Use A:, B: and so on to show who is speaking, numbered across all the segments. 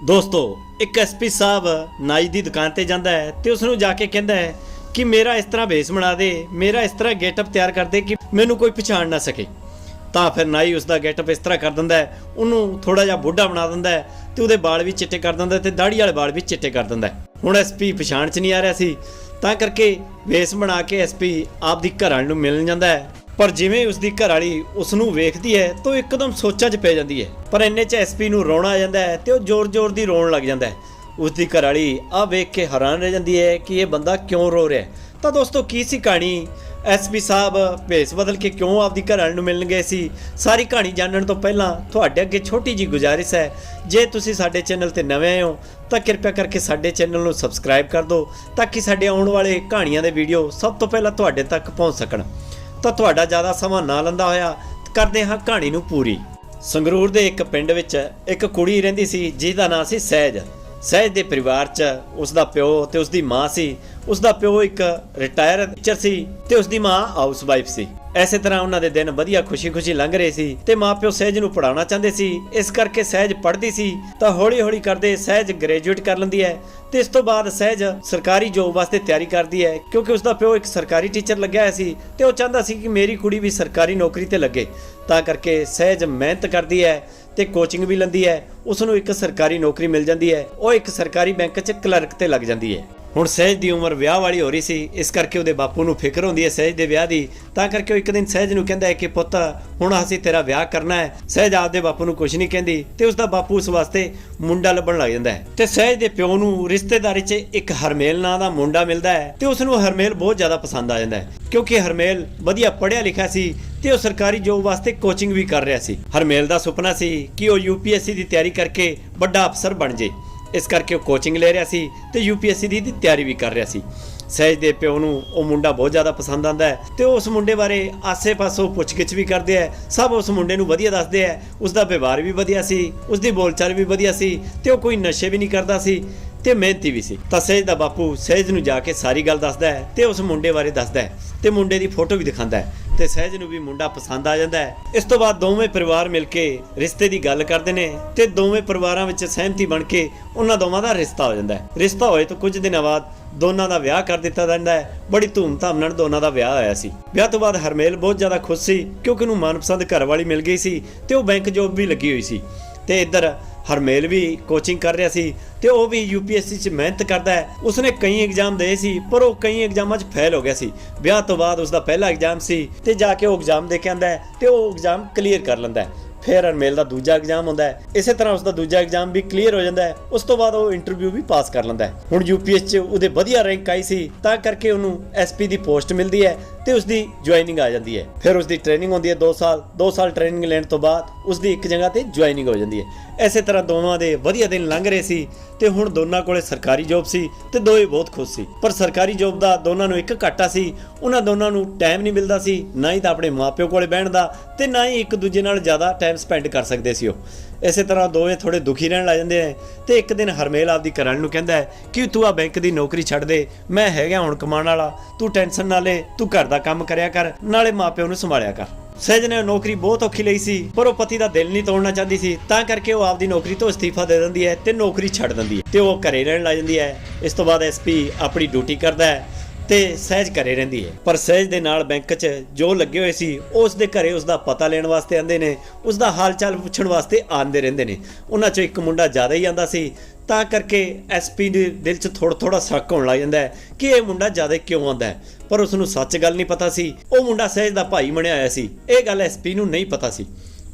A: ਦੋਸਤੋ, ਇੱਕ ਐਸਪੀ ਸਾਹਿਬ ਨਾਈ ਦੀ ਦੁਕਾਨ ਤੇ ਜਾਂਦਾ ਹੈ ਤੇ ਉਸ ਨੂੰ ਜਾ ਕੇ ਕਹਿੰਦਾ ਹੈ ਕਿ ਮੇਰਾ ਇਸ ਤਰ੍ਹਾਂ ਭੇਸ ਬਣਾ ਦੇ, ਮੇਰਾ ਇਸ ਤਰ੍ਹਾਂ ਗੈਟਅਪ ਤਿਆਰ ਕਰ ਦੇ ਕਿ ਮੈਨੂੰ ਕੋਈ ਪਛਾਣ ਨਾ ਸਕੇ। ਤਾਂ ਫਿਰ ਨਾਈ ਉਸ ਦਾ ਗੈਟਅਪ ਇਸ ਤਰ੍ਹਾਂ ਕਰ ਦਿੰਦਾ ਹੈ, ਉਹਨੂੰ ਥੋੜਾ ਜਿਹਾ ਬੁੱਢਾ ਬਣਾ ਦਿੰਦਾ ਹੈ ਤੇ ਉਹਦੇ ਵਾਲ ਵੀ ਚਿੱਟੇ ਕਰ ਦਿੰਦਾ ਹੈ ਤੇ ਦਾੜੀ ਵਾਲੇ ਵਾਲ ਵੀ ਚਿੱਟੇ ਕਰ ਦਿੰਦਾ ਹੈ। ਹੁਣ ਐਸਪੀ ਪਛਾਣ ਚ ਨਹੀਂ ਆ ਰਿਹਾ ਸੀ, ਤਾਂ ਕਰਕੇ ਵੇਸ ਬਣਾ ਕੇ ਐਸਪੀ ਆਪਦੀ ਘਰ ਵਾਲੀ ਨੂੰ ਮਿਲਣ ਜਾਂਦਾ ਹੈ। ਪਰ ਜਿਵੇਂ ਉਸ ਦੀ ਘਰ ਵਾਲੀ ਉਸ ਨੂੰ ਵੇਖਦੀ ਹੈ ਤਾਂ ਉਹ ਇੱਕਦਮ ਸੋਚਾਂ 'ਚ ਪੈ ਜਾਂਦੀ ਹੈ। ਪਰ ਇੰਨੇ 'ਚ ਐਸਪੀ ਨੂੰ ਰੋਣਾ ਆ ਜਾਂਦਾ ਹੈ ਤੇ ਉਹ ਜ਼ੋਰ-ਜ਼ੋਰ ਦੀ ਰੋਣ ਲੱਗ ਜਾਂਦਾ ਹੈ। ਉਸ ਦੀ ਘਰ ਵਾਲੀ ਆ ਵੇਖ ਕੇ ਹੈਰਾਨ ਰਹਿ ਜਾਂਦੀ ਹੈ ਕਿ ਇਹ ਬੰਦਾ ਕਿਉਂ ਰੋ ਰਿਹਾ ਹੈ। ਤਾਂ ਦੋਸਤੋ, ਕੀ ਸੀ ਕਹਾਣੀ? ਐਸਪੀ ਸਾਹਿਬ ਭੇਸ ਬਦਲ ਕੇ ਕਿਉਂ ਆਪਦੀ ਘਰ ਵਾਲੀ ਨੂੰ ਮਿਲਣ ਗਏ ਸੀ? ਸਾਰੀ ਕਹਾਣੀ ਜਾਣਨ ਤੋਂ ਪਹਿਲਾਂ ਤੁਹਾਡੇ ਅੱਗੇ ਛੋਟੀ ਜੀ ਗੁਜ਼ਾਰਿਸ਼ ਹੈ। ਜੇ ਤੁਸੀਂ ਸਾਡੇ ਚੈਨਲ ਤੇ ਨਵੇਂ ਆਏ ਹੋ, ਤਾਂ ਕਿਰਪਾ ਕਰਕੇ ਸਾਡੇ ਚੈਨਲ ਨੂੰ ਸਬਸਕ੍ਰਾਈਬ ਕਰ ਦਿਓ, ਤਾਂ ਕਿ ਸਾਡੇ ਆਉਣ ਵਾਲੇ ਕਹਾਣੀਆਂ ਦੇ ਵੀਡੀਓ ਸਭ ਤੋਂ ਪਹਿਲਾਂ ਤੁਹਾਡੇ ਤੱਕ ਪਹੁੰਚ ਸਕਣ। ਤਾਂ ਤੁਹਾਡਾ ਜ਼ਿਆਦਾ ਸਮਾਂ ਨਾ ਲੰਦਾ ਹੋਇਆ, ਕਰਦੇ ਹਾਂ ਕਹਾਣੀ ਨੂੰ ਪੂਰੀ। ਸੰਗਰੂਰ ਦੇ ਇੱਕ ਪਿੰਡ ਵਿੱਚ ਇੱਕ ਕੁੜੀ ਰਹਿੰਦੀ ਸੀ, ਜਿਹਦਾ ਨਾਂ ਸੀ ਸਹਿਜ। ਸਹਿਜ ਦੇ ਪਰਿਵਾਰ 'ਚ ਉਸ ਦਾ ਪਿਓ ਤੇ ਉਸ ਦੀ ਮਾਂ ਸੀ। ਉਸ ਦਾ ਪਿਓ ਇੱਕ ਰਿਟਾਇਰ ਟੀਚਰ ਸੀ ਤੇ ਉਸ ਦੀ ਮਾਂ ਹਾਊਸ ਵਾਈਫ ਸੀ। ਐਸੇ ਤਰ੍ਹਾਂ ਉਹਨਾਂ ਦੇ ਦਿਨ ਵਧੀਆ ਖੁਸ਼ੀ-ਖੁਸ਼ੀ ਲੰਘ ਰਹੇ ਸੀ ਤੇ ਮਾਪਿਓ ਸਹਿਜ ਨੂੰ ਪੜਾਉਣਾ ਚਾਹੁੰਦੇ ਸੀ। ਇਸ ਕਰਕੇ ਸਹਿਜ ਪੜ੍ਹਦੀ ਸੀ, ਤਾਂ ਹੌਲੀ-ਹੌਲੀ ਕਰਦੇ ਸਹਿਜ ਗ੍ਰੈਜੂਏਟ ਕਰ ਲੈਂਦੀ ਹੈ ਤੇ ਇਸ ਤੋਂ ਬਾਅਦ ਸਹਿਜ ਸਰਕਾਰੀ ਜੋਬ ਵਾਸਤੇ ਤਿਆਰੀ ਕਰਦੀ ਹੈ, ਕਿਉਂਕਿ ਉਸ ਦਾ ਪਿਓ ਇੱਕ ਸਰਕਾਰੀ ਟੀਚਰ ਲੱਗਿਆ ਹੋਇਆ ਸੀ ਤੇ ਉਹ ਚਾਹੁੰਦਾ ਸੀ ਕਿ ਮੇਰੀ ਕੁੜੀ ਵੀ ਸਰਕਾਰੀ ਨੌਕਰੀ ਤੇ ਲੱਗੇ। ਤਾਂ ਕਰਕੇ ਸਹਿਜ ਮਿਹਨਤ ਕਰਦੀ ਹੈ ਤੇ ਕੋਚਿੰਗ ਵੀ ਲੈਂਦੀ ਹੈ ਉਸ ਨੂੰ ਇੱਕ ਸਰਕਾਰੀ ਨੌਕਰੀ ਮਿਲ ਜਾਂਦੀ ਹੈ, ਉਹ ਇੱਕ ਸਰਕਾਰੀ ਬੈਂਕ 'ਚ ਕਲਰਕ ਤੇ ਲੱਗ ਜਾਂਦੀ ਹੈ। ਹੁਣ ਸਹਿਜ ਦੀ ਉਮਰ ਵਿਆਹ ਵਾਲੀ ਹੋ ਰਹੀ ਸੀ, ਇਸ ਕਰਕੇ ਉਹਦੇ ਬਾਪੂ ਨੂੰ ਫਿਕਰ ਹੁੰਦੀ ਹੈ ਸਹਿਜ ਦੇ ਵਿਆਹ ਦੀ। ਤਾਂ ਕਰਕੇ ਉਹ ਇੱਕ ਦਿਨ ਸਹਿਜ ਨੂੰ ਕਹਿੰਦਾ ਹੈ ਕਿ ਪੁੱਤ, ਹੁਣ ਅਸੀਂ ਤੇਰਾ ਵਿਆਹ ਕਰਨਾ ਹੈ। ਸਹਿਜ ਆਪਦੇ ਬਾਪੂ ਨੂੰ ਕੁਝ ਨਹੀਂ ਕਹਿੰਦੀ ਤੇ ਉਸ ਦਾ ਬਾਪੂ ਉਸ ਵਾਸਤੇ ਮੁੰਡਾ ਲੱਭਣ ਲੱਗ ਜਾਂਦਾ ਹੈ। ਤੇ ਸਹਿਜ ਦੇ ਪਿਓ ਨੂੰ ਰਿਸ਼ਤੇਦਾਰੀ 'ਚ ਇੱਕ ਹਰਮੇਲ ਨਾਂ ਦਾ ਮੁੰਡਾ ਮਿਲਦਾ ਹੈ ਤੇ ਉਸ ਨੂੰ ਹਰਮੇਲ ਬਹੁਤ ਜ਼ਿਆਦਾ ਪਸੰਦ ਆ ਜਾਂਦਾ ਹੈ। ਕਿਉਂਕਿ ਹਰਮੇਲ ਵਧੀਆ ਪੜ੍ਹਿਆ ਲਿਖਿਆ ਸੀ ਤੇ ਉਹ ਸਰਕਾਰੀ ਜੋਬ ਵਾਸਤੇ ਕੋਚਿੰਗ ਵੀ ਕਰ ਰਿਹਾ ਸੀ। ਹਰਮੇਲ ਦਾ ਸੁਪਨਾ ਸੀ ਕਿ ਉਹ ਯੂਪੀਐਸਸੀ ਦੀ ਤਿਆਰੀ ਕਰਕੇ ਵੱਡਾ ਅਫਸਰ ਬਣ ਜੇ ਇਸ ਕਰਕੇ ਉਹ ਕੋਚਿੰਗ ਲੈ ਰਿਹਾ ਸੀ ਤੇ ਯੂਪੀਐਸਸੀ ਦੀ ਦੀ ਤਿਆਰੀ ਵੀ ਕਰ ਰਿਹਾ ਸੀ। ਸਹਿਜ ਦੇ ਪਿਓ ਨੂੰ ਉਹ ਮੁੰਡਾ ਬਹੁਤ ਜ਼ਿਆਦਾ ਪਸੰਦ ਆਂਦਾ ਹੈ ਤੇ ਉਸ ਮੁੰਡੇ ਬਾਰੇ ਆਸੇ-ਪਾਸੋਂ ਪੁੱਛਗਿੱਛ ਵੀ ਕਰਦੇ ਆ ਸਭ ਉਸ ਮੁੰਡੇ ਨੂੰ ਵਧੀਆ ਦੱਸਦੇ ਆ ਉਸ ਦਾ ਵਿਵਹਾਰ ਵੀ ਵਧੀਆ ਸੀ ਉਸ ਦੀ ਬੋਲਚਾਲ ਵੀ ਵਧੀਆ ਸੀ ਤੇ ਉਹ ਕੋਈ ਨਸ਼ੇ ਵੀ ਨਹੀਂ ਕਰਦਾ ਸੀ ਤੇ ਮਿਹਨਤੀ ਵੀ ਸੀ। ਤਾਂ ਸਹਿਜ ਦਾ ਬਾਪੂ ਸਹਿਜ ਨੂੰ ਜਾ ਕੇ ਸਾਰੀ ਗੱਲ ਦੱਸਦਾ ਹੈ ਤੇ ਉਸ ਮੁੰਡੇ ਬਾਰੇ ਦੱਸਦਾ ਹੈ ਤੇ ਮੁੰਡੇ ਦੀ ਫੋਟੋ ਵੀ ਦਿਖਾਉਂਦਾ ਹੈ। ਤੇ ਸਹਿਜ ਨੂੰ ਵੀ ਮੁੰਡਾ ਪਸੰਦ ਆ ਜਾਂਦਾ ਹੈ। ਇਸ ਤੋਂ ਬਾਅਦ ਦੋਵੇਂ ਪਰਿਵਾਰ ਮਿਲ ਕੇ ਰਿਸ਼ਤੇ ਦੀ ਗੱਲ ਕਰਦੇ ਨੇ ਤੇ ਦੋਵੇਂ ਪਰਿਵਾਰਾਂ ਵਿੱਚ ਸਹਿਮਤੀ ਬਣ ਕੇ ਉਹਨਾਂ ਦੋਵਾਂ ਦਾ ਰਿਸ਼ਤਾ ਹੋ ਜਾਂਦਾ ਹੈ। ਰਿਸ਼ਤਾ ਹੋਏ ਤੋਂ ਕੁਝ ਦਿਨਾਂ ਬਾਅਦ ਦੋਨਾਂ ਦਾ ਵਿਆਹ ਕਰ ਦਿੱਤਾ ਜਾਂਦਾ ਹੈ। ਬੜੀ ਧੂਮਧਾਮ ਨਾਲ ਦੋਨਾਂ ਦਾ ਵਿਆਹ ਹੋਇਆ ਸੀ। ਵਿਆਹ ਤੋਂ ਬਾਅਦ ਹਰਮੇਲ ਬਹੁਤ ਜ਼ਿਆਦਾ ਖੁਸ਼ ਸੀ ਕਿਉਂਕਿ ਉਹਨੂੰ ਮਨਪਸੰਦ ਘਰ ਵਾਲੀ ਮਿਲ ਗਈ ਸੀ ਤੇ ਉਹ ਬੈਂਕ ਜੋਬ ਵੀ ਲੱਗੀ ਹੋਈ ਸੀ। ਤੇ ਇੱਧਰ ਹਰਮੇਲ ਵੀ ਕੋਚਿੰਗ ਕਰ ਰਿਹਾ ਸੀ ਤੇ ਉਹ ਵੀ ਯੂਪੀਐਸਸੀ 'ਚ ਮਿਹਨਤ ਕਰਦਾ ਹੈ। ਉਸਨੇ ਕਈ ਐਗਜ਼ਾਮ ਦੇ ਸੀ, ਪਰ ਉਹ ਕਈ ਐਗਜ਼ਾਮਾਂ 'ਚ ਫੇਲ ਹੋ ਗਿਆ ਸੀ। ਵਿਆਹ ਤੋਂ ਬਾਅਦ ਉਸਦਾ ਪਹਿਲਾ ਐਗਜ਼ਾਮ ਸੀ ਤੇ ਜਾ ਕੇ ਉਹ ਐਗਜ਼ਾਮ ਦੇ ਕੇ ਆਂਦਾ ਹੈ ਤੇ ਉਹ ਐਗਜ਼ਾਮ ਕਲੀਅਰ ਕਰ ਲੈਂਦਾ ਹੈ। ਫਿਰ ਹਰਮੇਲ ਦਾ ਦੂਜਾ ਐਗਜ਼ਾਮ ਹੁੰਦਾ ਹੈ। ਇਸੇ ਤਰ੍ਹਾਂ ਉਸਦਾ ਦੂਜਾ ਐਗਜ਼ਾਮ ਵੀ ਕਲੀਅਰ ਹੋ ਜਾਂਦਾ ਹੈ। ਉਸ ਤੋਂ ਬਾਅਦ ਉਹ ਇੰਟਰਵਿਊ ਵੀ ਪਾਸ ਕਰ ਲੈਂਦਾ ਹੈ। ਹੁਣ ਯੂਪੀਐਸ 'ਚ ਉਹਦੇ ਵਧੀਆ ਰੈਂਕ ਆਈ ਸੀ, ਤਾਂ ਕਰਕੇ ਉਹਨੂੰ ਐਸਪੀ ਦੀ ਪੋਸਟ ਮਿਲਦੀ ਹੈ। ਤੇ ਉਸਦੀ ਜੁਆਇਨਿੰਗ ਆ ਜਾਂਦੀ ਹੈ। ਫਿਰ ਉਸਦੀ ਟ੍ਰੇਨਿੰਗ ਹੁੰਦੀ ਹੈ 2 ਸਾਲ 2 ਸਾਲ ਟ੍ਰੇਨਿੰਗ ਲੈਣ ਤੋਂ ਬਾਅਦ ਉਸਦੀ ਇੱਕ ਜਗ੍ਹਾ ਤੇ ਜੁਆਇਨਿੰਗ ਹੋ ਜਾਂਦੀ ਹੈ। ਐਸੇ ਤਰ੍ਹਾਂ ਦੋਵਾਂ ਦੇ ਵਧੀਆ ਦਿਨ ਲੰਘ ਰਹੇ ਸੀ ਤੇ ਹੁਣ ਦੋਨਾਂ ਕੋਲੇ ਸਰਕਾਰੀ ਜੌਬ ਸੀ ਤੇ ਦੋਵੇਂ ਬਹੁਤ ਖੁਸ਼ ਸੀ। ਪਰ ਸਰਕਾਰੀ ਜੌਬ ਦਾ ਦੋਨਾਂ ਨੂੰ ਇੱਕ ਘਾਟਾ ਸੀ, ਉਹਨਾਂ ਦੋਨਾਂ ਨੂੰ ਟਾਈਮ ਨਹੀਂ ਮਿਲਦਾ ਸੀ, ਨਾ ਹੀ ਤਾਂ ਆਪਣੇ ਮਾਪਿਓ ਕੋਲੇ ਬਹਿਣ ਦਾ ਤੇ ਨਾ ਹੀ ਇੱਕ ਦੂਜੇ ਨਾਲ ਜ਼ਿਆਦਾ ਟਾਈਮ ਸਪੈਂਡ ਕਰ ਸਕਦੇ ਸੀ ਉਹ। ਇਸੇ ਤਰ੍ਹਾਂ ਦੋਵੇਂ ਥੋੜੇ ਦੁਖੀ ਰਹਿਣ ਲੱਗ ਜਾਂਦੇ ਆ ਤੇ ਇੱਕ ਦਿਨ ਹਰਮੇਲ ਆਪਦੀ ਕਰਨ ਨੂੰ ਕਹਿੰਦਾ ਹੈ ਕਿ ਤੂੰ ਆ ਬੈਂਕ ਦੀ ਨੌਕਰੀ ਛੱਡ ਦੇ, ਮੈਂ ਹੈਗਾ ਹੁਣ ਕਮਾਉਣ ਵਾਲਾ, ਤੂੰ ਟੈਨਸ਼ਨ ਨਾ ਲੈ, ਤੂੰ ਘਰ ਦਾ ਕੰਮ ਕਰਿਆ ਕਰ, ਨਾਲੇ ਮਾਪਿਓ ਨੂੰ ਸੰਭਾਲਿਆ ਕਰ। ਸਹਿਜ ਨੇ ਨੌਕਰੀ ਬਹੁਤ ਔਖੀ ਲਈ ਸੀ, ਪਰ ਉਹ ਪਤੀ ਦਾ ਦਿਲ ਨਹੀਂ ਤੋੜਨਾ ਚਾਹੁੰਦੀ ਸੀ, ਤਾਂ ਕਰਕੇ ਉਹ ਆਪਦੀ ਨੌਕਰੀ ਤੋਂ ਅਸਤੀਫਾ ਦੇ ਦਿੰਦੀ ਹੈ ਤੇ ਨੌਕਰੀ ਛੱਡ ਦਿੰਦੀ ਹੈ ਤੇ ਉਹ ਘਰੇ ਰਹਿਣ ਲੱਗ ਜਾਂਦੀ ਹੈ। ਇਸ ਤੋਂ ਬਾਅਦ ਐਸਪੀ ਆਪਣੀ ਡਿਊਟੀ ਕਰਦਾ ਹੈ। ਤੇ ਸਹਿਜ ਘਰੇ ਰਹਿੰਦੀ ਹੈ। ਪਰ ਸਹਿਜ ਦੇ ਨਾਲ ਬੈਂਕ 'ਚ ਜੋ ਲੱਗੇ ਹੋਏ ਸੀ, ਉਸ ਦੇ ਘਰੇ ਉਸ ਦਾ ਪਤਾ ਲੈਣ ਵਾਸਤੇ ਆਉਂਦੇ ਨੇ ਉਸ ਦਾ ਹਾਲ ਚਾਲ ਪੁੱਛਣ ਵਾਸਤੇ ਆਉਂਦੇ ਰਹਿੰਦੇ ਨੇ। ਉਹਨਾਂ 'ਚੋਂ ਇੱਕ ਮੁੰਡਾ ਜ਼ਿਆਦਾ ਹੀ ਆਂਦਾ ਸੀ, ਤਾਂ ਕਰਕੇ ਐਸਪੀ ਦੇ ਦਿਲ 'ਚ ਥੋੜਾ ਥੋੜਾ ਸ਼ੱਕ ਹੋਣ ਲੱਗ ਜਾਂਦਾ ਹੈ ਕਿ ਇਹ ਮੁੰਡਾ ਜ਼ਿਆਦਾ ਕਿਉਂ ਆਂਦਾ ਹੈ। ਪਰ ਉਸ ਨੂੰ ਸੱਚ ਗੱਲ ਨਹੀਂ ਪਤਾ ਸੀ। ਉਹ ਮੁੰਡਾ ਸਹਿਜ ਦਾ ਭਾਈ ਬਣਿਆ ਹੋਇਆ ਸੀ। ਇਹ ਗੱਲ ਐਸਪੀ ਨੂੰ ਨਹੀਂ ਪਤਾ ਸੀ।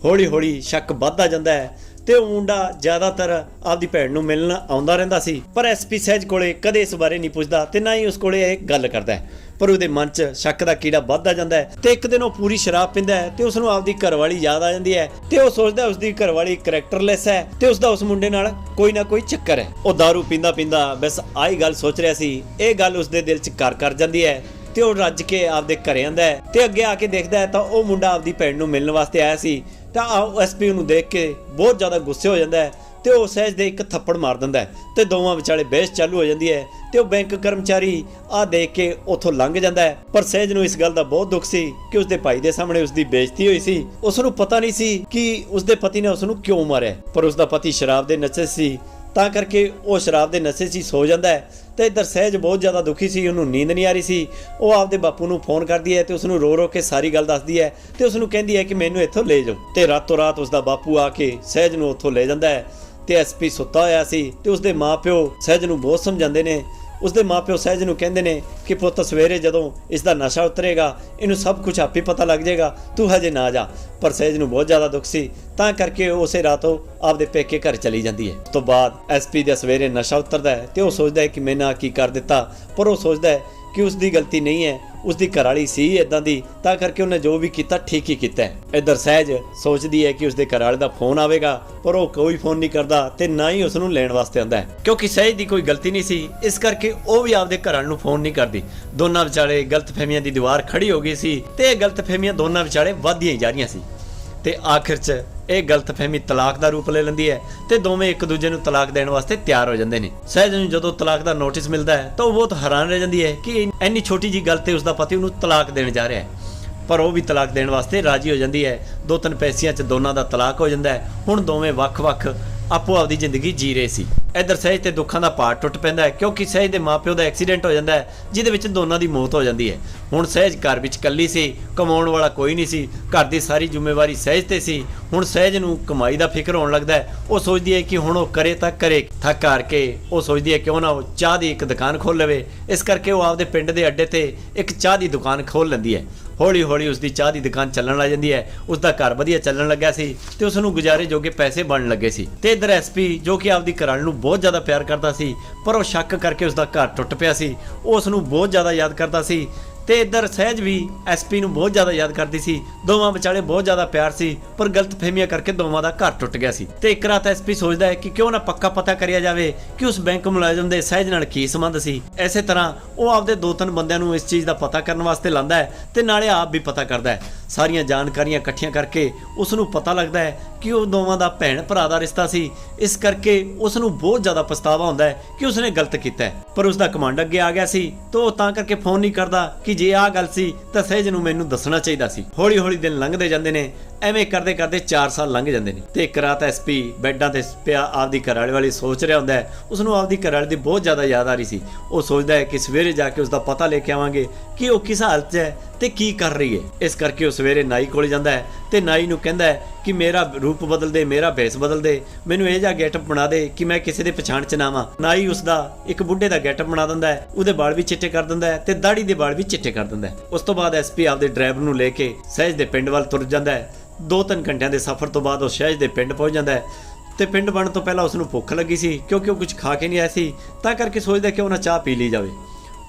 A: ਹੌਲੀ ਹੌਲੀ ਸ਼ੱਕ ਵੱਧਦਾ ਜਾਂਦਾ ਹੈ। ਤੇ ਉਹ ਮੁੰਡਾ ਜ਼ਿਆਦਾਤਰ ਆਪਦੀ ਭੈਣ ਨੂੰ ਮਿਲਣ ਆਉਂਦਾ ਰਹਿੰਦਾ ਸੀ, ਪਰ ਐਸਪੀ ਸਹਿਜ ਕੋਲੇ ਕਦੇ ਇਸ ਬਾਰੇ ਨਹੀਂ ਪੁੱਛਦਾ ਤੇ ਨਾ ਹੀ ਉਸ ਕੋਲੇ ਇਹ ਗੱਲ ਕਰਦਾ ਪਰ ਉਹਦੇ ਮਨ 'ਚ ਸ਼ੱਕ ਦਾ ਕੀੜਾ ਵੱਧਦਾ ਜਾਂਦਾ ਹੈ ਤੇ ਇੱਕ ਦਿਨ ਉਹ ਪੂਰੀ ਸ਼ਰਾਬ ਪੀਂਦਾ ਹੈ ਤੇ ਉਸ ਨੂੰ ਆਪਦੀ ਘਰਵਾਲੀ ਯਾਦ ਆ ਜਾਂਦੀ ਹੈ ਤੇ ਉਹ ਸੋਚਦਾ ਉਸ ਦੀ ਘਰਵਾਲੀ ਕਰੈਕਟਰਲੈਸ ਹੈ ਤੇ ਉਸ ਦਾ ਉਸ ਮੁੰਡੇ ਨਾਲ ਕੋਈ ਨਾ ਕੋਈ ਚੱਕਰ ਹੈ। ਉਹ दारू ਪੀਂਦਾ ਪੀਂਦਾ ਬਸ ਆਹੀ ਗੱਲ ਸੋਚ ਰਿਹਾ ਸੀ, ਇਹ ਗੱਲ ਉਸ ਦੇ ਦਿਲ 'ਚ ਕਰ ਕਰ ਜਾਂਦੀ ਹੈ ਤੇ ਉਹ ਰੱਜ ਕੇ ਆਪਦੇ ਘਰੇ ਆਂਦਾ ਹੈ ਤੇ ਅੱਗੇ ਆ ਕੇ ਦੇਖਦਾ ਹੈ ਤਾਂ ਉਹ ਮੁੰਡਾ ਆਪਦੀ ਭੈਣ ਨੂੰ ਮਿਲਣ ਵਾਸਤੇ ਆਇਆ ਸੀ। ਤਾਂ ਐਸਪੀ ਨੂੰ ਦੇਖ ਕੇ ਬਹੁਤ ਜ਼ਿਆਦਾ ਗੁੱਸੇ ਹੋ ਜਾਂਦਾ ਹੈ ਤੇ ਉਹ ਸਹਿਜ ਦੇ ਇੱਕ ਥੱਪੜ ਮਾਰ ਦਿੰਦਾ ਹੈ ਤੇ ਦੋਵਾਂ ਵਿਚਾਲੇ ਬਹਿਸ ਚਾਲੂ ਹੋ ਜਾਂਦੀ ਹੈ ਤੇ ਉਹ ਬੈਂਕ ਕਰਮਚਾਰੀ ਆ ਦੇਖ ਕੇ ਉੱਥੋਂ ਲੰਘ ਜਾਂਦਾ ਹੈ। ਪਰ ਸਹਿਜ ਨੂੰ ਇਸ ਗੱਲ ਦਾ ਬਹੁਤ ਦੁੱਖ ਸੀ ਕਿ ਉਸਦੇ ਭਾਈ ਦੇ ਸਾਹਮਣੇ ਉਸਦੀ ਬੇਇੱਜ਼ਤੀ ਹੋਈ ਸੀ। ਉਸ ਨੂੰ ਪਤਾ ਨਹੀਂ ਸੀ ਕਿ ਉਸਦੇ ਪਤੀ ਨੇ ਉਸ ਨੂੰ ਕਿਉਂ ਮਾਰਿਆ। ਪਰ ਉਸਦਾ ਪਤੀ ਸ਼ਰਾਬ ਦੇ ਨਸ਼ੇ ਸੀ। ਤਾਂ ਕਰਕੇ ਉਹ ਸ਼ਰਾਬ ਦੇ ਨਸ਼ੇ 'ਚ ਸੋ ਜਾਂਦਾ ਹੈ ਤੇ ਇੱਧਰ ਸਹਿਜ ਬਹੁਤ ਜ਼ਿਆਦਾ ਦੁਖੀ ਸੀ, ਉਹਨੂੰ ਨੀਂਦ ਨਹੀਂ ਆ ਰਹੀ ਸੀ। ਉਹ ਆਪਦੇ ਬਾਪੂ ਨੂੰ ਫੋਨ ਕਰਦੀ ਹੈ ਤੇ ਉਸ ਨੂੰ ਰੋ ਰੋ ਕੇ ਸਾਰੀ ਗੱਲ ਦੱਸਦੀ ਹੈ ਤੇ ਉਸ ਨੂੰ ਕਹਿੰਦੀ ਹੈ ਕਿ ਮੈਨੂੰ ਇੱਥੋਂ ਲੈ ਜਾਓ। ਤੇ ਰਾਤੋਂ ਰਾਤ ਉਸ ਦਾ ਬਾਪੂ ਆ ਕੇ ਸਹਿਜ ਨੂੰ ਉੱਥੋਂ ਲੈ ਜਾਂਦਾ ਹੈ ਤੇ ਐਸਪੀ ਸੁੱਤਾ ਹੋਇਆ ਸੀ ਤੇ ਉਸਦੇ ਮਾਪਿਓ ਸਹਿਜ ਨੂੰ ਬਹੁਤ ਸਮਝਾਉਂਦੇ ਨੇ ਉਸਦੇ ਮਾਪਿਓ ਸਹਿਜ ਨੂੰ ਕਹਿੰਦੇ ਨੇ ਕਿ ਪੁੱਤ, ਸਵੇਰੇ ਜਦੋਂ ਇਸ ਦਾ ਨਸ਼ਾ ਉਤਰੇਗਾ, ਇਹਨੂੰ ਸਭ ਕੁਝ ਆਪੇ ਪਤਾ ਲੱਗ ਜਾਏਗਾ, ਤੂੰ ਹਜੇ ਨਾ ਜਾ। ਪਰ ਸਹਿਜ ਨੂੰ ਬਹੁਤ ਜ਼ਿਆਦਾ ਦੁੱਖ ਸੀ। ਤਾਂ ਕਰਕੇ ਉਹ ਉਸੇ ਰਾਤੋਂ ਆਪਦੇ ਪੇਕੇ ਘਰ ਚਲੀ ਜਾਂਦੀ ਹੈ। ਉਸ ਤੋਂ ਬਾਅਦ ਐਸਪੀ ਦਾ ਸਵੇਰੇ ਨਸ਼ਾ ਉਤਰਦਾ ਹੈ ਤੇ ਉਹ ਸੋਚਦਾ ਹੈ ਕਿ ਮੈਂ ਨਾ ਕੀ ਕਰ ਦਿੱਤਾ, ਪਰ ਉਹ ਸੋਚਦਾ ਹੈ ਕਿ ਉਸ ਦੀ ਗਲਤੀ ਨਹੀਂ ਹੈ ਉਸ ਦੀ ਘਰਵਾਲੀ ਸੀ ਇਦਾਂ ਦੀ, ਤਾਂ ਕਰਕੇ ਉਹਨੇ ਜੋ ਵੀ ਕੀਤਾ ਠੀਕ ਹੀ ਕੀਤਾ ਹੈ। ਇੱਧਰ ਸਹਿਜ ਸੋਚਦੀ ਹੈ ਕਿ ਉਸ ਦੇ ਘਰਵਾਲੇ ਦਾ ਫੋਨ ਆਵੇਗਾ, ਪਰ ਉਹ ਕੋਈ ਫੋਨ ਨਹੀਂ ਕਰਦਾ ਤੇ ਨਾ ਹੀ ਉਸ ਨੂੰ ਲੈਣ ਵਾਸਤੇ ਆਉਂਦਾ ਹੈ। ਕਿਉਂਕਿ ਸਹਿਜ ਦੀ ਕੋਈ ਗਲਤੀ ਨਹੀਂ ਸੀ, ਇਸ ਕਰਕੇ ਉਹ ਵੀ ਆਪਦੇ ਘਰ ਵਾਲੇ ਨੂੰ ਫੋਨ ਨਹੀਂ ਕਰਦੀ। ਦੋਨਾਂ ਵਿਚਾਲੇ ਗਲਤਫਹਿਮੀਆਂ ਦੀ ਦੀਵਾਰ ਖੜੀ ਹੋ ਗਈ ਸੀ ਤੇ ਇਹ ਗਲਤਫਹਿਮੀਆਂ ਦੋਨਾਂ ਵਿਚਾਲੇ ਵੱਧਦੀਆਂ ਹੀ ਜਾ ਰਹੀਆਂ ਸੀ। ਤੇ ਆਖਿਰ 'ਚ ਇਹ ਗਲਤਫਹਿਮੀ ਤਲਾਕ ਦਾ ਰੂਪ ਲੈ ਲੈਂਦੀ ਹੈ ਤੇ ਦੋਵੇਂ ਇੱਕ ਦੂਜੇ ਨੂੰ ਤਲਾਕ ਦੇਣ ਵਾਸਤੇ ਤਿਆਰ ਹੋ ਜਾਂਦੇ ਨੇ। ਸਹਿਜ ਨੂੰ ਜਦੋਂ ਤਲਾਕ ਦਾ ਨੋਟਿਸ ਮਿਲਦਾ ਹੈ, ਤਾਂ ਉਹ ਬਹੁਤ ਹੈਰਾਨ ਰਹਿ ਜਾਂਦੀ ਹੈ ਕਿ ਇੰਨੀ ਛੋਟੀ ਜੀ ਗੱਲ ਤੇ ਉਸ ਦਾ ਪਤੀ ਉਹਨੂੰ ਤਲਾਕ ਦੇਣ ਜਾ ਰਿਹਾ ਹੈ। ਪਰ ਉਹ ਵੀ ਤਲਾਕ ਦੇਣ ਵਾਸਤੇ ਰਾਜੀ ਹੋ ਜਾਂਦੀ ਹੈ। ਦੋ ਤਿੰਨ ਪੈਸਿਆਂ 'ਚ ਦੋਨਾਂ ਦਾ ਤਲਾਕ ਹੋ ਜਾਂਦਾ ਹੈ। ਹੁਣ ਦੋਵੇਂ ਵੱਖ-ਵੱਖ ਆਪੋ ਆਪਦੀ ਜ਼ਿੰਦਗੀ ਜੀ ਰਹੇ ਸੀ। ਇਧਰ ਸਹਿਜ ਤੇ ਦੁੱਖਾਂ ਦਾ ਪਾੜ ਟੁੱਟ ਪੈਂਦਾ ਹੈ, ਕਿਉਂਕਿ ਸਹਿਜ ਦੇ ਮਾਪਿਓ ਦਾ ਐਕਸੀਡੈਂਟ ਹੋ ਜਾਂਦਾ ਹੈ, ਜਿਹਦੇ ਵਿੱਚ ਦੋਨਾਂ ਦੀ ਮੌਤ ਹੋ ਜਾਂਦੀ ਹੈ। ਹੁਣ ਸਹਿਜ ਘਰ ਵਿੱਚ ਇਕੱਲੀ ਸੀ, ਕਮਾਉਣ ਵਾਲਾ ਕੋਈ ਨਹੀਂ ਸੀ, ਘਰ ਦੀ ਸਾਰੀ ਜ਼ਿੰਮੇਵਾਰੀ ਸਹਿਜ ਤੇ ਸੀ। ਹੁਣ ਸਹਿਜ ਨੂੰ ਕਮਾਈ ਦਾ ਫਿਕਰ ਹੋਣ ਲੱਗਦਾ ਹੈ। ਉਹ ਸੋਚਦੀ ਹੈ ਕਿ ਹੁਣ ਉਹ ਕਰੇ ਤਾਂ ਕਰੇ, ਥੱਕ ਹਾਰ ਕੇ ਉਹ ਸੋਚਦੀ ਹੈ ਕਿਉਂ ਨਾ ਉਹ ਚਾਹ ਦੀ ਇੱਕ ਦੁਕਾਨ ਖੋਲ ਲਵੇ। ਇਸ ਕਰਕੇ ਉਹ ਆਪਦੇ ਪਿੰਡ ਦੇ ਅੱਡੇ ਤੇ ਇੱਕ ਚਾਹ ਦੀ ਦੁਕਾਨ ਖੋਲ ਲੈਂਦੀ ਹੈ। ਹੌਲੀ ਹੌਲੀ ਉਸ ਦੀ ਚਾਹ ਦੀ ਦੁਕਾਨ ਚੱਲਣ ਲੱਗ ਜਾਂਦੀ ਹੈ। ਉਸ ਦਾ ਘਰ ਵਧੀਆ ਚੱਲਣ ਲੱਗਿਆ ਸੀ ਤੇ ਉਸ ਨੂੰ ਗੁਜ਼ਾਰੇ ਜੋਗੇ ਪੈਸੇ ਬਣਨ ਲੱਗੇ ਸੀ। ਤੇ ਇਧਰ ਐਸਪੀ ਜੋ ਕਿ ਆਪਦੀ ਘਰਵਾਲੀ ਨੂੰ ਬਹੁਤ ਜ਼ਿਆਦਾ ਪਿਆਰ ਕਰਦਾ ਸੀ, ਪਰ ਉਹ ਸ਼ੱਕ ਕਰਕੇ ਉਸ ਦਾ ਘਰ ਟੁੱਟ ਪਿਆ ਸੀ। ਉਹ ਉਸ ਨੂੰ ਬਹੁਤ ਜ਼ਿਆਦਾ ਯਾਦ ਕਰਦਾ ਸੀ ਤੇ ਇਧਰ ਸਹਿਜ ਵੀ ਐਸਪੀ ਨੂੰ ਬਹੁਤ ਜ਼ਿਆਦਾ ਯਾਦ ਕਰਦੀ ਸੀ। ਦੋਵਾਂ ਵਿਚਾਲੇ ਬਹੁਤ ਜ਼ਿਆਦਾ ਪਿਆਰ ਸੀ, ਪਰ ਗਲਤ ਫਹਿਮੀਆਂ ਕਰਕੇ ਦੋਵਾਂ ਦਾ ਘਰ ਟੁੱਟ ਗਿਆ ਸੀ। ਤੇ ਇੱਕ ਰਾਤ ਐਸਪੀ ਸੋਚਦਾ ਹੈ ਕਿ ਕਿਉਂ ਨਾ ਪੱਕਾ ਪਤਾ ਕਰਿਆ ਜਾਵੇ ਕਿ ਉਸ ਬੈਂਕ ਮੁਲਾਜ਼ਮ ਦੇ ਸਹਿਜ ਨਾਲ ਕੀ ਸੰਬੰਧ ਸੀ। ਐਸੇ ਤਰ੍ਹਾਂ ਉਹ ਆਪਦੇ ਦੋ ਤਿੰਨ ਬੰਦਿਆਂ ਨੂੰ ਇਸ ਚੀਜ਼ ਦਾ ਪਤਾ ਕਰਨ ਵਾਸਤੇ ਲਾਂਦਾ ਹੈ ਤੇ ਨਾਲੇ ਆਪ ਵੀ ਪਤਾ ਕਰਦਾ ਹੈ। ਸਾਰੀਆਂ ਜਾਣਕਾਰੀਆਂ ਇਕੱਠੀਆਂ ਕਰਕੇ ਉਸ ਨੂੰ ਪਤਾ ਲੱਗਦਾ ਹੈ ਕਿ ਉਹ ਦੋਵਾਂ ਦਾ ਭੈਣ ਭਰਾ ਦਾ ਰਿਸ਼ਤਾ ਸੀ। ਇਸ ਕਰਕੇ ਉਸ ਨੂੰ ਬਹੁਤ ਜ਼ਿਆਦਾ ਪਛਤਾਵਾ ਹੁੰਦਾ ਹੈ ਕਿ ਉਸਨੇ ਗਲਤ ਕੀਤਾ ਹੈ। ਪਰ ਉਸ ਦਾ ਕਮਾਂਡ ਅੱਗੇ ਆ ਗਿਆ ਸੀ ਤਾਂ ਉਹ ਤਾਂ ਕਰਕੇ ਫੋਨ ਨਹੀਂ ਕਰਦਾ ਕਿ ਜੇ ਆਹ ਗੱਲ ਸੀ ਤਾਂ ਸਹਿਜ ਨੂੰ ਮੈਨੂੰ ਦੱਸਣਾ ਚਾਹੀਦਾ ਸੀ। ਹੌਲੀ ਹੌਲੀ ਦਿਨ ਲੰਘਦੇ ਜਾਂਦੇ ਨੇ ਐਵੇਂ ਕਰਦੇ ਕਰਦੇ 4 ਸਾਲ ਲੰਘ ਜਾਂਦੇ ਨੇ। ਤੇ ਇੱਕ ਰਾਤ ਐਸਪੀ ਬੈੱਡਾਂ ਤੇ ਪਿਆ ਆਪਦੀ ਘਰਵਾਲੀ ਵਾਲੀ ਸੋਚ ਰਿਹਾ ਹੁੰਦਾ ਹੈ। ਉਸ ਨੂੰ ਆਪਦੀ ਘਰਵਾਲੀ ਦੀ ਬਹੁਤ ਜ਼ਿਆਦਾ ਯਾਦ ਆ ਰਹੀ ਸੀ। ਉਹ ਸੋਚਦਾ ਹੈ ਕਿ ਸਵੇਰੇ ਜਾ ਕੇ ਉਸ ਦਾ ਪਤਾ ਲੈ ਕੇ ਆਵਾਂਗੇ ਕਿ ਉਹ ਕਿਸ ਹਾਲਤ 'ਚ ਹੈ ਤੇ ਕੀ ਕਰ ਰਹੀ ਹੈ। ਇਸ ਕਰਕੇ ਉਹ ਸਵੇਰੇ ਨਾਈ ਕੋਲ ਜਾਂਦਾ ਹੈ ਤੇ ਨਾਈ ਨੂੰ ਕਹਿੰਦਾ ਹੈ ਕਿ ਮੇਰਾ ਰੂਪ ਬਦਲ ਦੇ ਮੇਰਾ ਭੇਸ ਬਦਲ ਦੇ ਮੈਨੂੰ ਇਹ ਜਿਹਾ ਗੈਟਅਪ ਬਣਾ ਦੇ ਕਿ ਮੈਂ ਕਿਸੇ ਦੇ ਪਛਾਣ ਚ ਨਾ ਆਵਾਂ ਨਾਈ ਉਸ ਦਾ ਇੱਕ ਬੁੱਢੇ ਦਾ ਗੈਟਅਪ ਬਣਾ ਦਿੰਦਾ ਹੈ, ਉਹਦੇ ਵਾਲ ਵੀ ਚਿੱਟੇ ਕਰ ਦਿੰਦਾ ਹੈ ਤੇ ਦਾੜੀ ਦੇ ਵਾਲ ਵੀ ਚਿੱਟੇ ਕਰ ਦਿੰਦਾ ਹੈ। ਉਸ ਤੋਂ ਬਾਅਦ ਐਸਪੀ ਆਪਦੇ ਡਰਾਈਵਰ ਨੂੰ ਲੈ ਕੇ ਸਹਿਜ ਦੇ ਪਿੰਡ ਵੱਲ ਤੁਰ ਜਾਂਦਾ ਹੈ। ਦੋ ਤਿੰਨ ਘੰਟਿਆਂ ਦੇ ਸਫ਼ਰ ਤੋਂ ਬਾਅਦ ਉਹ ਸਹਿਜ ਦੇ ਪਿੰਡ ਪਹੁੰਚ ਜਾਂਦਾ ਹੈ ਤੇ ਪਿੰਡ ਬਣ ਤੋਂ ਪਹਿਲਾਂ ਉਸ ਨੂੰ ਭੁੱਖ ਲੱਗੀ ਸੀ, ਕਿਉਂਕਿ ਉਹ ਕੁਝ ਖਾ ਕੇ ਨਹੀਂ ਆਇਆ ਸੀ, ਤਾਂ ਕਰਕੇ ਸੋਚਦਾ ਕਿ ਉਹ ਨਾ ਚਾਹ ਪੀ ਲਈ ਜਾਵੇ।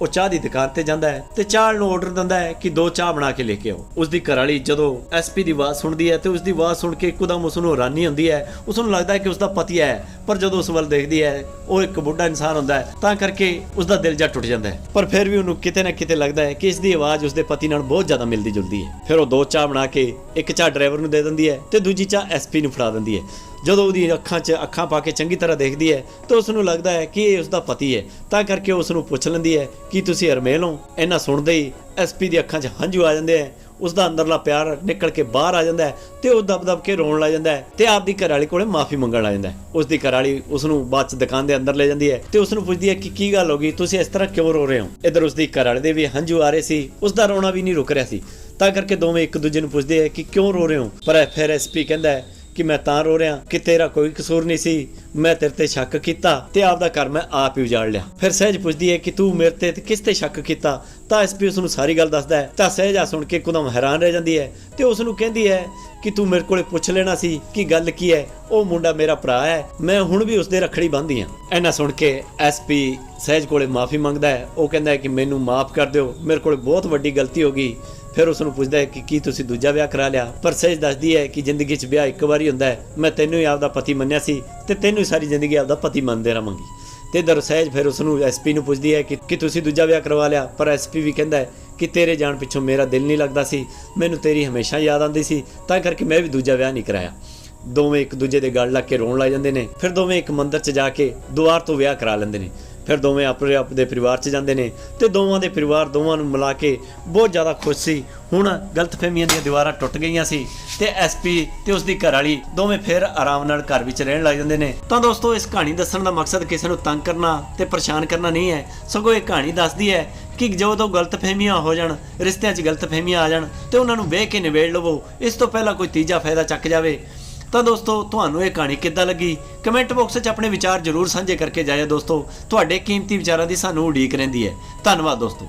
A: ਉਹ ਚਾਹ ਦੀ ਦੁਕਾਨ ਤੇ ਜਾਂਦਾ ਹੈ ਤੇ ਚਾਹ ਨੂੰ ਆਰਡਰ ਦਿੰਦਾ ਹੈ ਕਿ ਦੋ ਚਾਹ ਬਣਾ ਕੇ ਲੈ ਕੇ ਆਓ। ਉਸ ਦੀ ਘਰਵਾਲੀ ਜਦੋਂ ਐਸਪੀ ਦੀ ਆਵਾਜ਼ ਸੁਣਦੀ ਹੈ ਤੇ ਉਸ ਦੀ ਆਵਾਜ਼ ਸੁਣ ਕੇ ਇੱਕਦਮ ਉਸ ਨੂੰ ਹੈਰਾਨੀ ਹੁੰਦੀ ਹੈ। ਉਸ ਨੂੰ ਲੱਗਦਾ ਹੈ ਕਿ ਉਸ ਦਾ ਪਤੀ ਹੈ, ਪਰ ਜਦੋਂ ਉਸ ਵੱਲ ਦੇਖਦੀ ਹੈ, ਉਹ ਇੱਕ ਬੁੱਢਾ ਇਨਸਾਨ ਹੁੰਦਾ ਹੈ, ਤਾਂ ਕਰਕੇ ਉਸ ਦਾ ਦਿਲ ਜਾ ਟੁੱਟ ਜਾਂਦਾ ਹੈ। ਪਰ ਫਿਰ ਵੀ ਉਹਨੂੰ ਕਿਤੇ ਨਾ ਕਿਤੇ ਲੱਗਦਾ ਹੈ ਕਿ ਇਸ ਦੀ ਆਵਾਜ਼ ਉਸ ਦੇ ਪਤੀ ਨਾਲ ਬਹੁਤ ਜ਼ਿਆਦਾ ਮਿਲਦੀ ਜੁਲਦੀ ਹੈ। ਫਿਰ ਉਹ ਦੋ ਚਾਹ ਬਣਾ ਕੇ ਇੱਕ ਚਾਹ ਡਰਾਈਵਰ ਨੂੰ ਦੇ ਦਿੰਦੀ ਹੈ ਤੇ ਦੂਜੀ ਚਾਹ ਐਸਪੀ ਨੂੰ ਫੜਾ ਦਿੰਦੀ ਹੈ। ਜਦੋਂ ਉਹਦੀ ਅੱਖਾਂ 'ਚ ਅੱਖਾਂ ਪਾ ਕੇ ਚੰਗੀ ਤਰ੍ਹਾਂ ਦੇਖਦੀ ਹੈ, ਤਾਂ ਉਸ ਨੂੰ ਲੱਗਦਾ ਹੈ ਕਿ ਇਹ ਉਸ ਦਾ ਪਤੀ ਹੈ। ਤਾਂ ਕਰਕੇ ਉਸ ਨੂੰ ਪੁੱਛ ਲੈਂਦੀ ਹੈ, ਕਿ ਤੁਸੀਂ ਹਰਮੇਲ ਹੋ? ਇਹਨਾਂ ਸੁਣਦੇ ਹੀ ਐਸਪੀ ਦੀ ਅੱਖਾਂ 'ਚ ਹੰਝੂ ਆ ਜਾਂਦੇ ਹੈ। ਉਸ ਦਾ ਅੰਦਰਲਾ ਪਿਆਰ ਨਿਕਲ ਕੇ ਬਾਹਰ ਆ ਜਾਂਦਾ ਹੈ ਤੇ ਉਹ ਦਬ-ਦਬ ਕੇ ਰੋਣ ਲੱਗ ਜਾਂਦਾ ਹੈ ਤੇ ਆਪਦੀ ਘਰਵਾਲੀ ਕੋਲੇ ਮਾਫੀ ਮੰਗਣ ਲੱਗ ਜਾਂਦਾ ਹੈ। ਉਸ ਦੀ ਘਰਵਾਲੀ ਉਸ ਨੂੰ ਬਾਅਦ ਚ ਦੁਕਾਨ ਦੇ ਅੰਦਰ ਲੈ ਜਾਂਦੀ ਹੈ ਤੇ ਉਸ ਨੂੰ ਪੁੱਛਦੀ ਹੈ ਕਿ ਕੀ ਗੱਲ ਹੋ ਗਈ? ਤੁਸੀਂ ਇਸ ਤਰ੍ਹਾਂ ਕਿਉਂ ਰੋ ਰਹੇ ਹੋ? ਇਧਰ ਉਸ ਦੀ ਘਰਵਾਲੀ ਦੇ ਵੀ ਹੰਝੂ ਆ ਰਹੇ ਸੀ। ਉਸ ਦਾ ਰੋਣਾ ਵੀ ਨਹੀਂ ਰੁਕ ਰਿਹਾ ਸੀ। ਤਾਂ ਕਰਕੇ ਦੋਵੇਂ ਇੱਕ ਦੂਜੇ ਨੂੰ ਪੁੱਛਦੇ ਹੈ ਕਿ ਕਿਉਂ ਰੋ ਰਹੇ ਹੋ? ਪਰ ਫਿਰ ਐਸਪੀ ਕਹਿੰਦਾ ਹੈ ਕਿ ਮੈਂ ਤਾਂ ਰੋ ਰਿਹਾ, ਕਿ ਤੇਰਾ ਕੋਈ ਕਸੂਰ ਨਹੀਂ ਸੀ। ਮੈਂ ਤੇਰੇ ਤੇ ਸ਼ੱਕ ਕੀਤਾ ਤੇ ਆਪਦਾ ਘਰ ਮੈਂ ਆਪ ਹੀ ਉਜਾੜ ਲਿਆ। ਫਿਰ ਸਹਿਜ ਪੁੱਛਦੀ ਹੈ ਕਿ ਤੂੰ ਮੇਰੇ ਤੇ ਕਿਸ ਤੇ ਸ਼ੱਕ ਕੀਤਾ? ਤਾਂ ਐਸਪੀ ਉਸ ਨੂੰ ਸਾਰੀ ਗੱਲ ਦੱਸਦਾ ਹੈ। ਤਾਂ ਸਹਿਜ ਆ ਸੁਣ ਕੇ ਇੱਕਦਮ ਹੈਰਾਨ ਰਹਿ ਜਾਂਦੀ ਹੈ ਤੇ ਉਸ ਨੂੰ ਕਹਿੰਦੀ ਹੈ ਕਿ ਤੂੰ ਮੇਰੇ ਕੋਲੇ ਪੁੱਛ ਲੈਣਾ ਸੀ ਕਿ ਗੱਲ ਕੀ ਹੈ? ਉਹ ਮੁੰਡਾ ਮੇਰਾ ਭਰਾ ਹੈ। ਮੈਂ ਹੁਣ ਵੀ ਉਸ ਦੇ ਰੱਖੜੀ ਬੰਨ੍ਹਦੀ ਹਾਂ। ਐਨਾ ਸੁਣ ਕੇ ਐਸਪੀ ਸਹਿਜ ਕੋਲੇ ਮਾਫੀ ਮੰਗਦਾ ਹੈ। ਉਹ ਕਹਿੰਦਾ ਹੈ ਕਿ ਮੈਨੂੰ ਮਾਫ ਕਰ ਦਿਓ। ਮੇਰੇ ਕੋਲ ਬਹੁਤ ਵੱਡੀ ਗਲਤੀ ਹੋ ਗਈ। ਫਿਰ ਉਸ ਨੂੰ ਪੁੱਛਦਾ ਹੈ ਕਿ ਕੀ ਤੁਸੀਂ ਦੂਜਾ ਵਿਆਹ ਕਰਾ ਲਿਆ? ਪਰ ਸਹਿਜ ਦੱਸਦੀ ਹੈ ਕਿ ਜ਼ਿੰਦਗੀ 'ਚ ਵਿਆਹ ਇੱਕ ਵਾਰੀ ਹੁੰਦਾ ਹੈ। ਮੈਂ ਤੈਨੂੰ ਹੀ ਆਪਦਾ ਪਤੀ ਮੰਨਿਆ ਸੀ ਤੇ ਤੈਨੂੰ ਹੀ ਸਾਰੀ ਜ਼ਿੰਦਗੀ ਆਪਦਾ ਪਤੀ ਮੰਨਦੇ ਰਹਾਂਗੀ। ਤੇ ਇਧਰ ਫਿਰ ਉਸ ਨੂੰ ਐਸਪੀ ਨੂੰ ਪੁੱਛਦੀ ਹੈ ਕਿ ਕਿ ਤੁਸੀਂ ਦੂਜਾ ਵਿਆਹ ਕਰਵਾ ਲਿਆ? ਪਰ ਐਸਪੀ ਵੀ ਕਹਿੰਦਾ ਹੈ ਕਿ ਤੇਰੇ ਜਾਣ ਪਿੱਛੋਂ ਮੇਰਾ ਦਿਲ ਨਹੀਂ ਲੱਗਦਾ ਸੀ। ਮੈਨੂੰ ਤੇਰੀ ਹਮੇਸ਼ਾ ਯਾਦ ਆਉਂਦੀ ਸੀ। ਤਾਂ ਕਰਕੇ ਮੈਂ ਵੀ ਦੂਜਾ ਵਿਆਹ ਨਹੀਂ ਕਰਾਇਆ। ਦੋਵੇਂ ਇੱਕ ਦੂਜੇ ਦੇ ਗਲ ਲੱਗ ਕੇ ਰੋਣ ਲੱਗ ਜਾਂਦੇ ਨੇ। ਫਿਰ ਦੋਵੇਂ ਇੱਕ ਮੰਦਿਰ 'ਚ ਜਾ ਕੇ ਦੁਆਰ ਤੋਂ ਵਿਆਹ ਕਰਾ ਲੈਂਦੇ ਨੇ। ਫਿਰ ਦੋਵੇਂ ਆਪਣੇ ਆਪਣੇ ਪਰਿਵਾਰ 'ਚ ਜਾਂਦੇ ਨੇ ਤੇ ਦੋਵਾਂ ਦੇ ਪਰਿਵਾਰ ਦੋਵਾਂ ਨੂੰ ਮਿਲਾ ਕੇ ਬਹੁਤ ਜ਼ਿਆਦਾ ਖੁਸ਼ ਸੀ। ਹੁਣ ਗਲਤਫਹਿਮੀਆਂ ਦੀਆਂ ਦੀਵਾਰਾਂ ਟੁੱਟ ਗਈਆਂ ਸੀ ਤੇ ਐਸਪੀ ਤੇ ਉਸ ਦੀ ਘਰਵਾਲੀ ਦੋਵੇਂ ਫਿਰ ਆਰਾਮ ਨਾਲ ਘਰ ਵਿੱਚ ਰਹਿਣ ਲੱਗ ਜਾਂਦੇ ਨੇ। ਤਾਂ ਦੋਸਤੋ, ਇਸ ਕਹਾਣੀ ਦੱਸਣ ਦਾ ਮਕਸਦ ਕਿਸੇ ਨੂੰ ਤੰਗ ਕਰਨਾ ਤੇ ਪਰੇਸ਼ਾਨ ਕਰਨਾ ਨਹੀਂ ਹੈ। ਸਗੋਂ ਇਹ ਕਹਾਣੀ ਦੱਸਦੀ ਹੈ ਕਿ ਜਦੋਂ ਗਲਤਫਹਿਮੀਆਂ ਹੋ ਜਾਣ, ਰਿਸ਼ਤਿਆਂ 'ਚ ਗਲਤਫਹਿਮੀਆਂ ਆ ਜਾਣ ਤੇ ਉਹਨਾਂ ਨੂੰ ਵੇਖ ਕੇ ਨਿਬੇੜ ਲਵੋ। ਇਸ ਤੋਂ ਪਹਿਲਾਂ ਕੋਈ ਤੀਜਾ ਫਾਇਦਾ ਚੱਕ ਜਾਵੇ। ਤਾਂ ਦੋਸਤੋ, ਤੁਹਾਨੂੰ ਇਹ ਕਹਾਣੀ ਕਿੱਦਾਂ ਲੱਗੀ? ਕਮੈਂਟ ਬਾਕਸ 'ਚ ਆਪਣੇ ਵਿਚਾਰ ਜ਼ਰੂਰ ਸਾਂਝੇ ਕਰਕੇ ਜਾਇਆ ਦੋਸਤੋ। ਤੁਹਾਡੇ ਕੀਮਤੀ ਵਿਚਾਰਾਂ ਦੀ ਸਾਨੂੰ ਉਡੀਕ ਰਹਿੰਦੀ ਹੈ। ਧੰਨਵਾਦ ਦੋਸਤੋ।